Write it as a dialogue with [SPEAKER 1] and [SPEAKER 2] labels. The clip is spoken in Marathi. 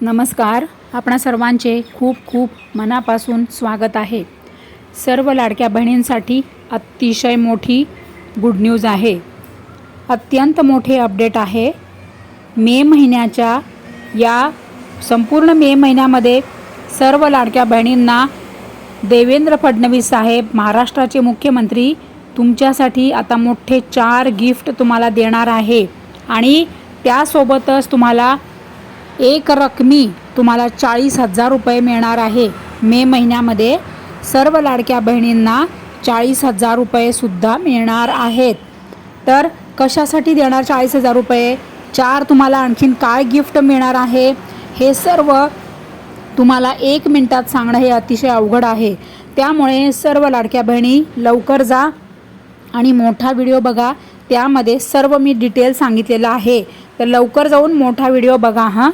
[SPEAKER 1] नमस्कार. आपणा सर्वांचे खूप खूप मनापासून स्वागत आहे. सर्व लाडक्या बहिणींसाठी अतिशय मोठी गुड न्यूज आहे. अत्यंत मोठे अपडेट आहे. मे महिन्याच्या या संपूर्ण मे महिन्यामध्ये सर्व लाडक्या बहिणींना देवेंद्र फडणवीस साहेब महाराष्ट्राचे मुख्यमंत्री तुमच्यासाठी आता मोठे चार गिफ्ट तुम्हाला देणार आहे. आणि त्यासोबतच तुम्हाला एक रकमी तुम्हाला चाळीस हजार रुपये मिळणार आहे. मे महिन्यामध्ये सर्व लाडक्या बहिणींना चाळीस हजार रुपयेसुद्धा मिळणार आहेत. तर कशासाठी देणार चाळीस हजार रुपये? चार तुम्हाला आणखीन काय गिफ्ट मिळणार आहे? हे सर्व तुम्हाला एक मिनटात सांगणं हे अतिशय अवघड आहे. त्यामुळे सर्व लाडक्या बहिणी लवकर जा आणि मोठा व्हिडिओ बघा. त्यामध्ये सर्व मी डिटेल सांगितलेलं आहे. तर लवकर जाऊन मोठा व्हिडिओ बघा हां.